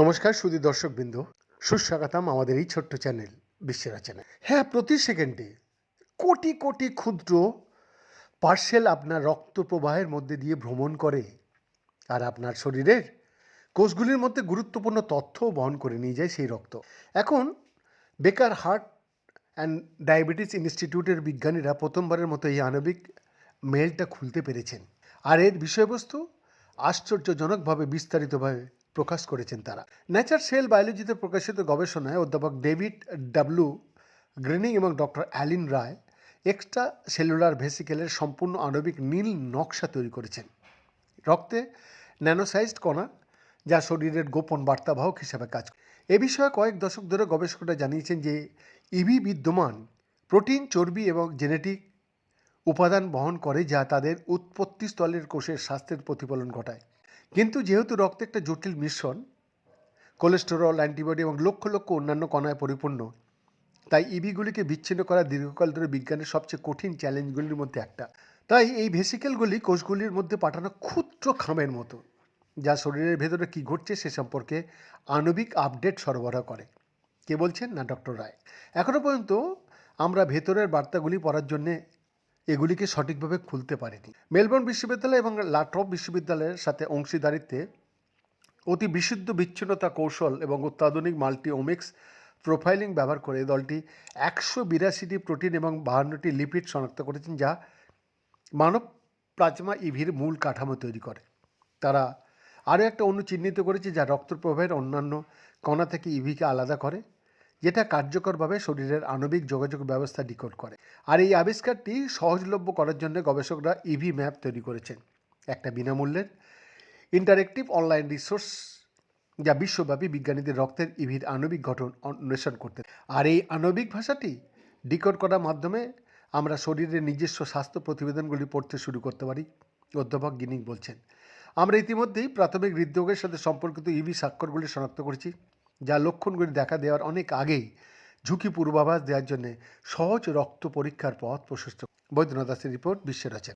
নমস্কার সুদী দর্শকবৃন্দ। সুস্বাগতম আমাদের এই ছোট্ট চ্যানেল, বিশ্বের চ্যানেল হ্যাঁ প্রতি সেকেন্ডে কোটি কোটি ক্ষুদ্র পার্সেল আপনার রক্ত প্রবাহের মধ্যে দিয়ে ভ্রমণ করে আর আপনার শরীরের কোষগুলির মধ্যে গুরুত্বপূর্ণ তথ্য বহন করে নিয়ে যায় সেই রক্ত। এখন বেকার হার্ট অ্যান্ড ডায়াবেটিস ইনস্টিটিউটের বিজ্ঞানীরা প্রথমবারের মতো এই আণবিক মেলটা খুলতে পেরেছেন। আর এর বিষয়বস্তু আশ্চর্যজনকভাবে বিস্তারিতভাবে প্রকাশ করেছেন তারা। ন্যাচার সেল বায়োলজিতে প্রকাশিত গবেষণায় অধ্যাপক ডেভিড ডাব্লু গ্রিনিং এবং doctor Alin Rai extra cellular ভেসিকেলের সম্পূর্ণ আণবিক নীল নকশা তৈরি করেছেন। রক্তে ন্যানোসাইজড কণা, যা শরীরের গোপন বার্তাবাহক হিসাবে কাজ করে। এ বিষয়ে কয়েক দশক ধরে গবেষকরা জানিয়েছেন যে ইভি বিদ্যমান প্রোটিন, চর্বি এবং জেনেটিক উপাদান বহন করে যা তাদের উৎপত্তি স্থলের কোষের স্বাস্থ্যের প্রতিফলন ঘটায়। কিন্তু যেহেতু রক্তে একটা জটিল মিশ্রণ, কোলেস্টেরল, অ্যান্টিবডি এবং লক্ষ লক্ষ অন্যান্য কণায় পরিপূর্ণ, তাই ইভিগুলিকে বিচ্ছিন্ন করা দীর্ঘকাল ধরে বিজ্ঞানের সবচেয়ে কঠিন চ্যালেঞ্জগুলির মধ্যে একটা। তাই এই ভেসিকেলগুলি কোষগুলির মধ্যে পাঠানো ক্ষুদ্র খামের মতো, যা শরীরের ভেতরে কী ঘটছে সে সম্পর্কে আণবিক আপডেট সরবরাহ করে। কে বলছেন না, ডক্টর রায়? এখনও পর্যন্ত আমরা ভেতরের বার্তাগুলি পড়ার জন্যে এগুলিকে সঠিকভাবে খুলতে পারেনি। মেলবোর্ন বিশ্ববিদ্যালয় এবং লাট্রপ বিশ্ববিদ্যালয়ের সাথে অংশীদারিত্বে অতি বিশুদ্ধ বিচ্ছিন্নতা কৌশল এবং অত্যাধুনিক মাল্টি ওমিক্স প্রোফাইলিং ব্যবহার করে দলটি একশো বিরাশিটি প্রোটিন এবং বাহান্নটি লিপিড শনাক্ত করেছেন, যা মানব প্লাজমা ইভির মূল কাঠামো তৈরি করে। তারা আরও একটা অণু চিহ্নিত করেছে, যা রক্ত প্রবাহের অন্যান্য কণা থেকে ইভিকে আলাদা করে। যেটা কার্যকরভাবে শরীরের আণবিক যোগাযোগ ব্যবস্থা ডিকোড করে। আর এই আবিষ্কারটি সহজলভ্য করার জন্য গবেষকরা ইভি ম্যাপ তৈরি করেছেন। একটা বিনামূল্যের ইন্টারেক্টিভ অনলাইন রিসোর্স যা বিশ্বব্যাপী বিজ্ঞানীদের রক্তের ইভির আণবিক গঠন অন্বেষণ করতে। আর এই আণবিক ভাষাটি ডিকোড করার মাধ্যমে আমরা শরীরের নিজস্ব স্বাস্থ্য প্রতিবেদনগুলি পড়তে শুরু করতে পারি, অধ্যাপক গিনিং বলছেন। আমরা ইতিমধ্যেই প্রাথমিক হৃদরোগের সাথে সম্পর্কিত ইভি স্বাক্ষরগুলি শনাক্ত করেছি। যা লক্ষণগুলি দেখা দেওয়ার অনেক আগেই ঝুঁকি পূর্বাভাস দেওয়ার জন্য সহজ রক্ত পরীক্ষার পথ প্রশস্ত। বৈদ্যনাথ দাসের রিপোর্ট বিশ্বের আছেন